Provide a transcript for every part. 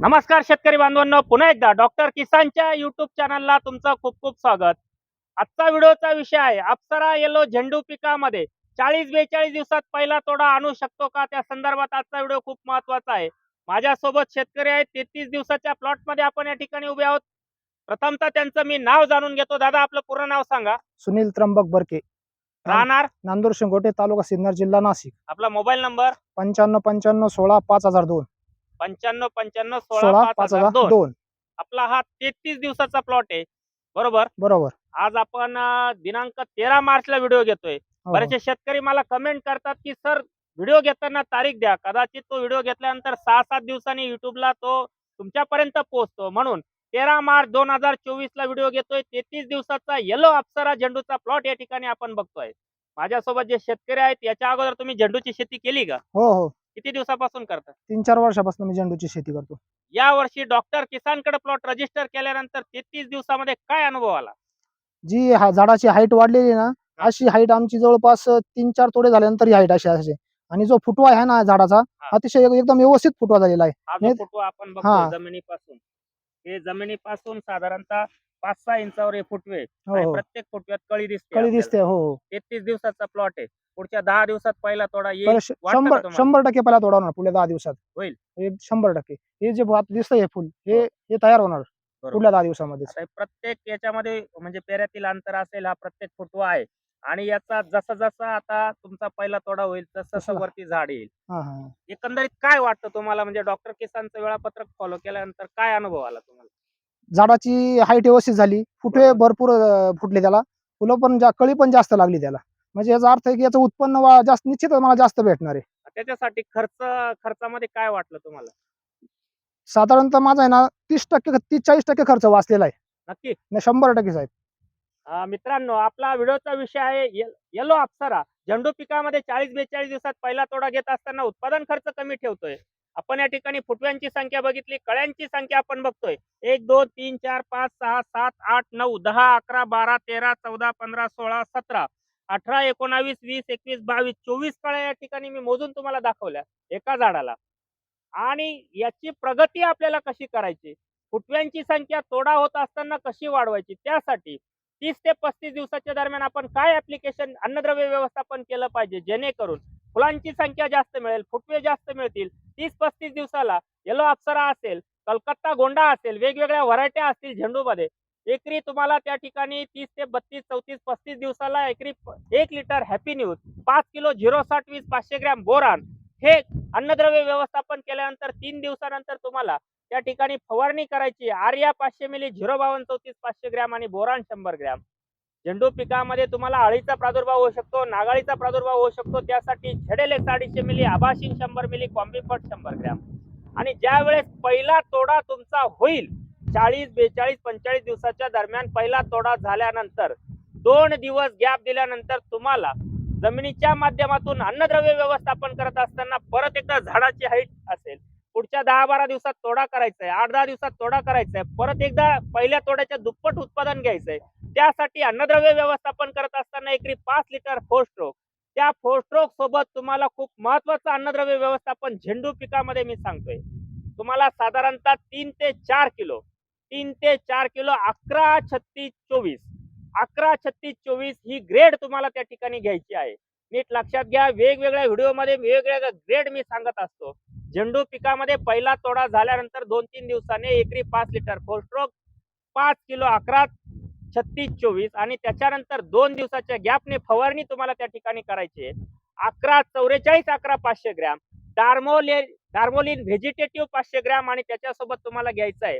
नमस्कार शेतकरी बांधवांनो पुन्हा एकदा डॉक्टर किसानच्या युट्यूब चॅनलला तुमचं खूप खूप स्वागत. आजचा व्हिडिओचा विषय आहे अप्सरा येलो झेंडू पिकामध्ये चाळीस बेचाळीस दिवसात पहिला तोडा आणू शकतो का? त्या संदर्भात आजचा व्हिडिओ खूप महत्त्वाचा आहे. माझ्यासोबत शेतकरी आहेत तेहतीस दिवसाच्या प्लॉटमध्ये आपण या ठिकाणी उभे आहोत. प्रथमतः त्यांचं मी नाव जाणून घेतो. दादा आपलं पूर्ण नाव सांगा. सुनील त्र्यंबक बरके. राहणार? नांदूर शिंगोटे तालुका सिन्नर जिल्हा नाशिक. आपला मोबाईल नंबर पंच्याण्णव पंच्याण्णव सोळा पाच हजार दोन. पंच्याण्णव पंच्याण्णव सोळा पाच हजार दोन. आपला हा तेहतीस दिवसाचा प्लॉट आहे. बरोबर? बरोबर. आज आपण दिनांक तेरा मार्चला व्हिडिओ घेतोय. हो. बरेचसे शेतकरी मला कमेंट करतात की सर व्हिडिओ घेताना तारीख द्या. कदाचित तो व्हिडिओ घेतल्यानंतर सहा सात दिवसांनी युट्यूबला तो तुमच्यापर्यंत पोहोचतो. म्हणून तेरा मार्च दोन हजार चोवीस ला व्हिडिओ घेतोय. तेहतीस दिवसाचा येलो अप्सरा झेंडूचा प्लॉट या ठिकाणी आपण बघतोय. माझ्यासोबत जे शेतकरी आहेत याच्या अगोदर तुम्ही झेंडूची शेती केली का? हो हो. किती दिवसापासून करता तीन चार वर्षापासून मी झेंडूची शेती करतो. या वर्षी डॉक्टर किसानकडे प्लॉट रजिस्टर केल्यानंतर तेहतीस दिवसामध्ये काय अनुभव आला? जी हा- झाडाची हाईट वाढलेली ना अशी हाईट आमची जवळपास तीन चार तोडे झाल्यानंतर ही हाईट अशी असे आणि जो फुटवा आहे ना झाडाचा. अतिशय एक- एकदम व्यवस्थित फुटवा झालेला आहे. हा जो नाही- फोटो आपण हा. बघतो जमिनीपासून. हे जमिनीपासून साधारणतः पाच सहा इंचावर हे फुटवे. हो आणि हो प्रत्येक फुटव्यात कळी दिसते कळी. दिसते हो हो. तेहतीस दिवसाचा प्लॉट आहे. पुढच्या दहा दिवसात पहिला तोडा येईल तर श- वाटतं का शंभर तुम्हाला? शंभर टक्के पहिला तोडा होणार पुढल्या दहा दिवसात. होईल? हे शंभर टक्के. हे जे भात दिसतंय हे फुल हे हे. तयार होणार. पुढल्या दहा दिवसामध्ये आता हे प्रत्येक याच्यामध्ये म्हणजे पेऱ्यातील अंतर असेल हा प्रत्येक फुटवा आहे. आणि याचा जसा जसा आता तुमचा पहिला तोडा होईल तसं तसं तसं. वरती झाड येईल. हा हा एकंदरीत काय वाटतं तुम्हाला? म्हणजे डॉक्टर किसानचं वेळापत्रक फॉलो केल्यानंतर काय अनुभव आला तुम्हाला? झाडाची हाईट व्यवस्थित झाली. फुटे बरोबर. भरपूर अं, फुटले त्याला. फुलं पण जा- कळी पण जास्त लागली त्याला. म्हणजे याचा अर्थ आहे की याचं उत्पन्न वा- जास्त निश्चित मला जास्त भेटणार आहे. त्याच्यासाठी खर्च खर्चामध्ये काय वाटलं तुम्हाला? साधारणतः माझा आहे ना तीस टक्के तीस चाळीस टक्के खर्च वाचलेला आहे. नक्की? नाही शंभर टक्के साहेब. अं, मित्रांनो आपला व्हिडिओचा विषय आहे ये- येलो अप्सरा. झेंडू पिकामध्ये चाळीस बेचाळीस दिवसात पहिला तोडा घेत असताना उत्पादन खर्च कमी ठेवतोय. आपण या ठिकाणी फुटव्यांची संख्या बघितली कळ्यांची संख्या आपण बघतोय. एक दोन तीन चार पाच सहा सात आठ नऊ दहा अकरा बारा तेरा चौदा पंधरा सोळा सतरा. अठरा एकोणावीस वीस एकवीस बावीस चोवीस कळ्या या ठिकाणी मी मोजून तुम्हाला दाखवल्या एका झाडाला. आणि याची प्रगती आपल्याला कशी करायची? फुटव्यांची संख्या तोडा होत असताना कशी वाढवायची? त्यासाठी तीस ते पस्तीस दिवसाच्या दरम्यान आपण काय ऍप्लिकेशन अन्नद्रव्य व्यवस्थापन केलं पाहिजे? जेणेकरून फुलांची संख्या जास्त मिळेल फुटवे जास्त मिळतील. तीस पस्तीस दिवसाला येलो अप्सरा असेल कलकत्ता गोंडा असेल वेगवेगळ्या व्हरायट्या असतील झेंडूमध्ये एकरी तुम्हाला त्या ठिकाणी तीस ते बत्तीस चौतीस पस्तीस दिवसाला एकरी एक लिटर हॅपी न्यूज पाच किलो झिरो साठ वीस पाचशे ग्रॅम बोरान हे अन्नद्रव्य व्यवस्थापन केल्यानंतर तीन दिवसानंतर तुम्हाला त्या ठिकाणी फवारणी करायची आर्या पाचशे मिली झिरो बावन्न चौतीस पाचशे ग्रॅम आणि बोरान शंभर ग्रॅम. झेंडू पिकामध्ये तुम्हाला अळीचा प्रादुर्भाव होऊ शकतो नागाळीचा प्रादुर्भाव होऊ शकतो त्यासाठी झेडेले साडीशे मिली आभाशीन शंभर मिली कॉम्बिफट शंभर ग्रॅम. आणि ज्या वेळेस पहिला तोडा तुमचा होईल चाळीस बेचाळीस पंचेचाळीस दिवसाच्या दरम्यान पहिला तोडा झाल्यानंतर दोन दिवस गॅप दिल्यानंतर तुम्हाला जमिनीच्या माध्यमातून अन्नद्रव्य व्यवस्थापन करत असताना परत एकदा झाडाची हाईट असेल. पुढच्या दहा बारा दिवसात तोडा करायचा आहे आठ दहा दिवसात तोडा करायचा आहे परत एकदा पहिल्या तोड्याच्या दुप्पट उत्पादन घ्यायचंय. त्यासाठी अन्नद्रव्य व्यवस्थापन करत असताना एकरी पाच लिटर फोस्ट्रोक त्या फोस्ट्रोक सोबत तुम्हाला खूप महत्वाचं अन्नद्रव्य व्यवस्थापन झेंडू पिकामध्ये मी सांगतोय. तुम्हाला साधारणतः तीन ते चार किलो तीन ते चार किलो अकरा छत्तीस चोवीस. अकरा छत्तीस चोवीस ही ग्रेड तुम्हाला त्या ठिकाणी घ्यायची आहे. नीट लक्षात घ्या वेगवेगळ्या व्हिडिओमध्ये वेगवेगळ्या ग्रेड मी सांगत असतो. झेंडू पिकामध्ये पहिला तोडा झाल्यानंतर दोन तीन दिवसाने एकरी पाच लिटर फोर स्ट्रोक पाच किलो अकरा छत्तीस चोवीस आणि त्याच्यानंतर दोन दिवसाच्या गॅपने फवारणी तुम्हाला त्या ठिकाणी करायची आहे. अकरा चौवेचाळीस अकरा पाचशे ग्रॅम डार्मोले डार्मोलिन व्हेजिटेटिव्ह पाचशे ग्रॅम आणि त्याच्यासोबत तुम्हाला घ्यायचं आहे.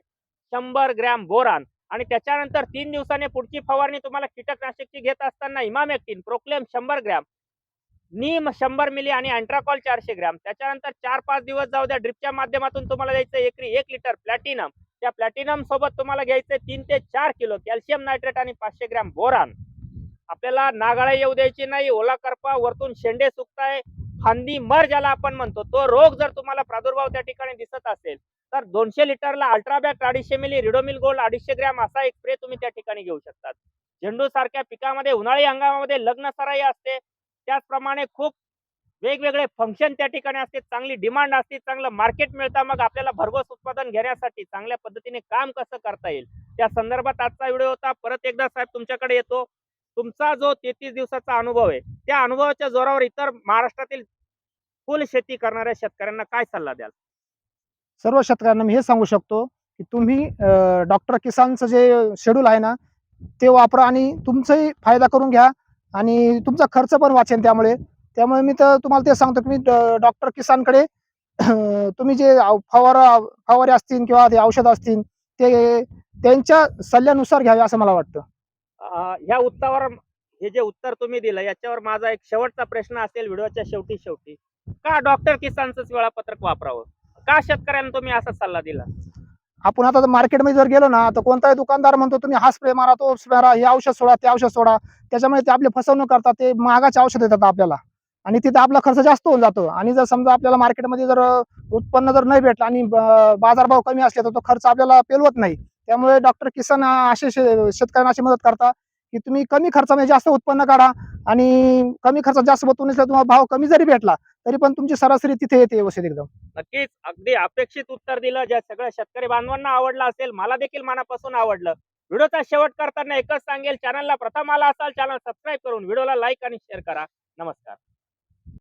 शंभर ग्रॅम बोरान. आणि त्याच्यानंतर तीन दिवसाने पुढची फवारणी तुम्हाला कीटकनाशकची घेत असताना इमामेक्टिन प्रोक्लेम शंभर ग्रॅम नीम शंभर मिली आणि अँट्राकॉल चारशे ग्रॅम. त्याच्यानंतर चार पाच दिवस जाऊ द्या ड्रिपच्या माध्यमातून तुम्हाला द्यायचं एकरी एक लिटर प्लॅटिनम. त्या प्लॅटिनम सोबत तुम्हाला घ्यायचं तीन ते चार किलो कॅल्शियम नायट्रेट आणि पाचशे ग्रॅम बोरान. आपल्याला नागाळा येऊ द्यायची नाही ओला करपा वरतून शेंडे सुकताय फांदी मर ज्याला आपण म्हणतो तो रोग जर तुम्हाला प्रादुर्भाव त्या ठिकाणी दिसत असेल तर दोनशे लिटरला अल्ट्राबॅक अडीचशे मिली रिडोमिल गोल्ड अडीचशे ग्रॅम असा एक स्प्रे तुम्ही त्या ठिकाणी घेऊ शकतात. झेंडू सारख्या पिकामध्ये उन्हाळी हंगामामध्ये लग्न सराई असते. त्याचप्रमाणे खूप वेगवेगळे फंक्शन त्या ठिकाणी असते. चांगली डिमांड असते चांगलं मार्केट मिळतं. मग आपल्याला भरघोस उत्पादन घेण्यासाठी चांगल्या पद्धतीने काम कसं करता येईल? त्या संदर्भात आजचा व्हिडिओ होता. परत एकदा साहेब तुमच्याकडे येतो. तुमचा जो तेहतीस दिवसाचा अनुभव आहे त्या अनुभवाच्या जोरावर इतर महाराष्ट्रातील फुल शेती करणाऱ्या शेतकऱ्यांना काय सल्ला द्याल? सर्व शेतकऱ्यांना मी हे सांगू शकतो की तुम्ही डॉक्टर किसानचं जे शेड्यूल आहे ना ते वापरा आणि तुमचाही फायदा करून घ्या आणि तुमचा खर्च पण वाचेल त्यामुळे. त्यामुळे मी तर तुम्हाला ते सांगतो की मी डॉक्टर किसानकडे तुम्ही जे फवारा फवारे असतील किंवा ते औषधं असतील ते त्यांच्या सल्ल्यानुसार घ्यावे असं मला वाटतं. ह्या उत्तरावर हे जे उत्तर तुम्ही दिलं याच्यावर माझा एक शेवटचा प्रश्न असेल व्हिडिओच्या शेवटी शेवटी का डॉक्टर किसानचंच वेळापत्रक वापरावं? का शेतकऱ्यांना तुम्ही असा सल्ला दिला? आपण आता मार्केटमध्ये जर गेलो ना तर कोणताही दुकानदार म्हणतो तुम्ही हा स्प्रे मारा तो स्प्रे मारा हे औषध सोडा ते औषध सोडा. त्याच्यामुळे ते आपली फसवणूक करतात ते महागाचे औषध देतात आपल्याला. आणि तिथे आपला खर्च जास्त होऊन जातो. आणि जर समजा आपल्याला मार्केटमध्ये जर उत्पन्न जर नाही भेटलं आणि बाजारभाव कमी असले तर तो खर्च आपल्याला पेलवत नाही. त्यामुळे डॉक्टर किसन असे शेतकऱ्यांना अशी मदत करता की तुम्ही कमी खर्चामध्ये जास्त उत्पन्न काढा. आणि कमी खर्चात जास्त उत्पन्न तुम्हाला भाव कमी जरी भेटला तरी पण तुमची सरासरी तिथे येते व्यवस्थित एकदम. नक्कीच. अगदी अपेक्षित उत्तर दिलं. ज्या सगळ्या शेतकरी बांधवांना आवडलं असेल मला देखील मनापासून आवडलं. व्हिडिओचा शेवट करताना एकच सांगेल चॅनलला प्रथम आला असाल चॅनल सबस्क्राईब करून व्हिडिओला लाईक आणि शेअर करा. नमस्कार.